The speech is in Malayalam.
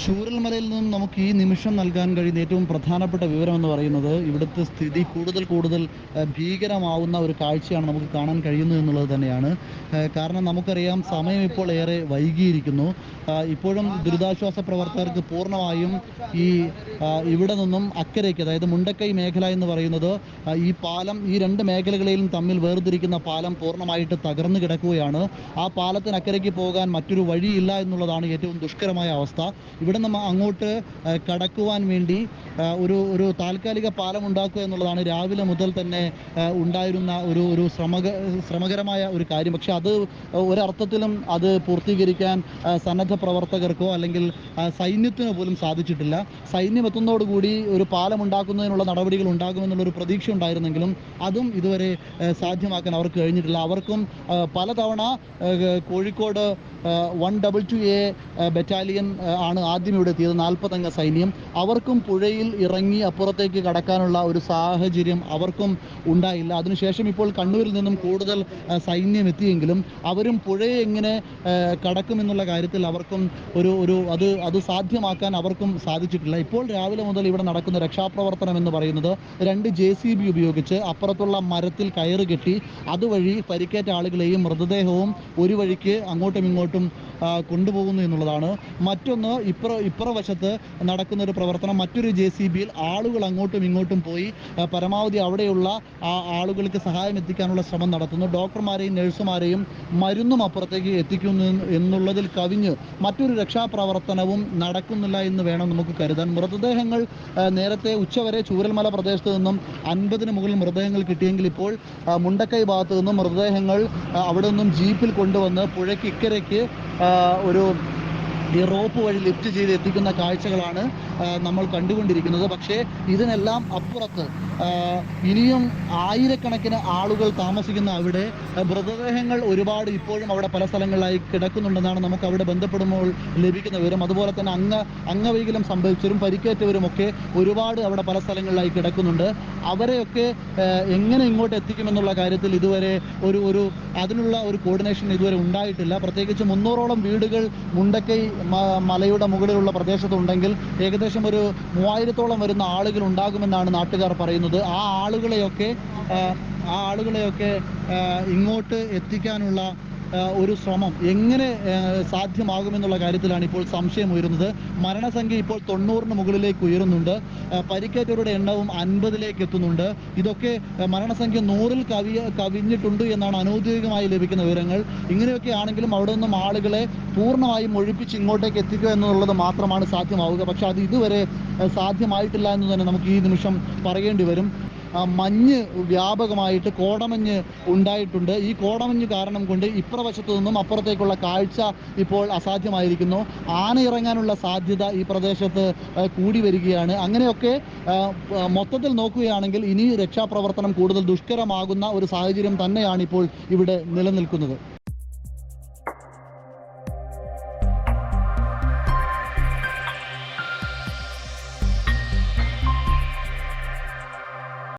ചൂരൽമലയിൽ നിന്നും നമുക്ക് ഈ നിമിഷം നൽകാൻ കഴിയുന്ന ഏറ്റവും പ്രധാനപ്പെട്ട വിവരം എന്ന് പറയുന്നത് ഇവിടുത്തെ സ്ഥിതി കൂടുതൽ കൂടുതൽ ഭീകരമാവുന്ന ഒരു കാഴ്ചയാണ് നമുക്ക് കാണാൻ കഴിയുന്നത് എന്നുള്ളത് തന്നെയാണ്. കാരണം നമുക്കറിയാം സമയം ഇപ്പോൾ ഏറെ വൈകിയിരിക്കുന്നു. ഇപ്പോഴും ദുരിതാശ്വാസ പ്രവർത്തകർക്ക് പൂർണമായും ഈ ഇവിടെ നിന്നും അക്കരയ്ക്ക് അതായത് മുണ്ടക്കൈ മേഖല എന്ന് പറയുന്നത് ഈ പാലം ഈ രണ്ട് മേഖലകളിലും തമ്മിൽ വേർതിരിക്കുന്ന പാലം പൂർണമായിട്ട് തകർന്നു കിടക്കുകയാണ്. ആ പാലത്തിന് അക്കരയ്ക്ക് പോകാൻ മറ്റൊരു വഴിയില്ല എന്നുള്ളതാണ് ഏറ്റവും ദുഷ്കരമായ അവസ്ഥ. ഇവിടെ നമ്മ അങ്ങോട്ട് ആ, കടക്കുവാൻ വേണ്ടി ഒരു ഒരു താൽക്കാലിക പാലം ഉണ്ടാക്കുക എന്നുള്ളതാണ് രാവിലെ മുതൽ തന്നെ ഉണ്ടായിരുന്ന ഒരു ഒരു ശ്രമക ശ്രമകരമായ ഒരു കാര്യം. പക്ഷെ അത് ഒരർത്ഥത്തിലും അത് പൂർത്തീകരിക്കാൻ സന്നദ്ധ പ്രവർത്തകർക്കോ അല്ലെങ്കിൽ ആ, സൈന്യത്തിനോ പോലും സാധിച്ചിട്ടില്ല. സൈന്യം എത്തുന്നതോടുകൂടി ഒരു പാലം ഉണ്ടാക്കുന്നതിനുള്ള നടപടികൾ ഉണ്ടാകുമെന്നുള്ള ഒരു പ്രതീക്ഷ ഉണ്ടായിരുന്നെങ്കിലും അതും ഇതുവരെ സാധ്യമാക്കാൻ അവർക്ക് കഴിഞ്ഞിട്ടില്ല. അവർക്കും പലതവണ Kozhikode one double two A battalion ആ, ആണ് ആദ്യം ഇവിടെ എത്തിയത് നാൽപ്പത്തംഗ സൈന്യം. അവർക്കും പുഴയിൽ ഇറങ്ങി അപ്പുറത്തേക്ക് കടക്കാനുള്ള ഒരു സാഹചര്യം അവർക്കും ഉണ്ടായില്ല. അതിനുശേഷം ഇപ്പോൾ കണ്ണൂരിൽ നിന്നും കൂടുതൽ സൈന്യം എത്തിയെങ്കിലും അവരും പുഴയെ എങ്ങനെ കടക്കുമെന്നുള്ള കാര്യത്തിൽ അവർക്കും ഒരു ഒരു അത് അത് സാധ്യമാക്കാൻ അവർക്കും സാധിച്ചിട്ടില്ല. ഇപ്പോൾ രാവിലെ മുതൽ ഇവിടെ നടക്കുന്ന രക്ഷാപ്രവർത്തനം എന്ന് പറയുന്നത് രണ്ട് ജെ സി ബി ഉപയോഗിച്ച് അപ്പുറത്തുള്ള മരത്തിൽ കയറ് കെട്ടി അതുവഴി പരിക്കേറ്റ ആളുകളെയും മൃതദേഹവും ഒരു വഴിക്ക് അങ്ങോട്ടും ഇങ്ങോട്ടും കൊണ്ടുപോകുന്നു എന്നുള്ളതാണ്. മറ്റൊന്ന് ഇപ്പുറ ഇപ്പുറ വശത്ത് നടക്കുന്ന ഒരു പ്രവർത്തനം. മറ്റൊരു ജെ സി ബിയിൽ ആളുകൾ അങ്ങോട്ടും ഇങ്ങോട്ടും പോയി പരമാവധി അവിടെയുള്ള ആളുകൾക്ക് സഹായം എത്തിക്കാനുള്ള ശ്രമം നടത്തുന്നു. ഡോക്ടർമാരെയും നഴ്സുമാരെയും മരുന്നും അപ്പുറത്തേക്ക് എത്തിക്കുന്നു എന്നുള്ളതിൽ കവിഞ്ഞ് മറ്റൊരു രക്ഷാപ്രവർത്തനവും നടക്കുന്നില്ല എന്ന് വേണം നമുക്ക് കരുതാൻ. മൃതദേഹങ്ങൾ നേരത്തെ ഉച്ചവരെ ചൂരൽമല പ്രദേശത്ത് നിന്നും അൻപതിന് മുകളിൽ മൃതദേഹങ്ങൾ കിട്ടിയെങ്കിൽ ഇപ്പോൾ മുണ്ടക്കൈ ഭാഗത്ത് നിന്നും മൃതദേഹങ്ങൾ അവിടെ നിന്നും ജീപ്പിൽ കൊണ്ടുവന്ന് പുഴയ്ക്ക് ഇക്കരയ്ക്ക് ഒരു ഈ റോപ്പ് വഴി ലിഫ്റ്റ് ചെയ്ത് എത്തിക്കുന്ന കാഴ്ചകളാണ് നമ്മൾ കണ്ടുകൊണ്ടിരിക്കുന്നത്. പക്ഷേ ഇതിനെല്ലാം അപ്പുറത്ത് ഇനിയും ആയിരക്കണക്കിന് ആളുകൾ താമസിക്കുന്ന അവിടെ മൃതദേഹങ്ങൾ ഒരുപാട് ഇപ്പോഴും അവിടെ പല സ്ഥലങ്ങളിലായി കിടക്കുന്നുണ്ടെന്നാണ് നമുക്ക് അവിടെ ബന്ധപ്പെടുമ്പോൾ ലഭിക്കുന്ന വിവരം. അതുപോലെ തന്നെ അംഗ അംഗവൈകല്യം സംഭവിച്ചവരും പരിക്കേറ്റവരും ഒക്കെ ഒരുപാട് അവിടെ പല സ്ഥലങ്ങളിലായി കിടക്കുന്നുണ്ട്. അവരെയൊക്കെ എങ്ങനെ ഇങ്ങോട്ട് എത്തിക്കുമെന്നുള്ള കാര്യത്തിൽ ഇതുവരെ ഒരു ഒരു അതിനുള്ള ഒരു കോർഡിനേഷൻ ഇതുവരെ ഉണ്ടായിട്ടില്ല. പ്രത്യേകിച്ച് മുന്നൂറോളം വീടുകൾ മുണ്ടക്കൈ മലയുടെ മുകളിലുള്ള പ്രദേശത്തുണ്ടെങ്കിൽ ഏകദേശം ഒരു മൂവായിരത്തോളം വരുന്ന ആളുകൾ ഉണ്ടാകുമെന്നാണ് നാട്ടുകാർ പറയുന്നത്. ആ ആളുകളെയൊക്കെ ആ, ആളുകളെയൊക്കെ ഇങ്ങോട്ട് എത്തിക്കാനുള്ള ഒരു ശ്രമം എങ്ങനെ സാധ്യമാകുമെന്നുള്ള കാര്യത്തിലാണ് ഇപ്പോൾ സംശയം ഉയരുന്നത്. മരണസംഖ്യ ഇപ്പോൾ തൊണ്ണൂറിന് മുകളിലേക്ക് ഉയരുന്നുണ്ട്. പരിക്കേറ്റവരുടെ എണ്ണവും അൻപതിലേക്ക് എത്തുന്നുണ്ട്. ഇതൊക്കെ മരണസംഖ്യ നൂറിൽ കവിയ കവിഞ്ഞിട്ടുണ്ട് എന്നാണ് അനൗദ്യോഗികമായി ലഭിക്കുന്ന വിവരങ്ങൾ. ഇങ്ങനെയൊക്കെ ആണെങ്കിലും അവിടെ നിന്നും ആളുകളെ പൂർണമായും ഒഴിപ്പിച്ച് ഇങ്ങോട്ടേക്ക് എത്തിക്കുക എന്നുള്ളത് മാത്രമാണ് സാധ്യമാവുക. പക്ഷെ അത് ഇതുവരെ സാധ്യമായിട്ടില്ല എന്ന് തന്നെ നമുക്ക് ഈ നിമിഷം പറയേണ്ടി വരും. മഞ്ഞ് വ്യാപകമായിട്ട് കോടമഞ്ഞ് ഉണ്ടായിട്ടുണ്ട്. ഈ കോടമഞ്ഞ് കാരണം കൊണ്ട് ഇപ്പുറവശത്തു നിന്നും അപ്പുറത്തേക്കുള്ള കാഴ്ച ഇപ്പോൾ അസാധ്യമായിരിക്കുന്നു. ആന ഇറങ്ങാനുള്ള സാധ്യത ഈ പ്രദേശത്ത് കൂടി വരികയാണ്. അങ്ങനെയൊക്കെ മൊത്തത്തിൽ നോക്കുകയാണെങ്കിൽ ഇനി രക്ഷാപ്രവർത്തനം കൂടുതൽ ദുഷ്കരമാകുന്ന ഒരു സാഹചര്യം തന്നെയാണ് ഇപ്പോൾ ഇവിടെ നിലനിൽക്കുന്നത്.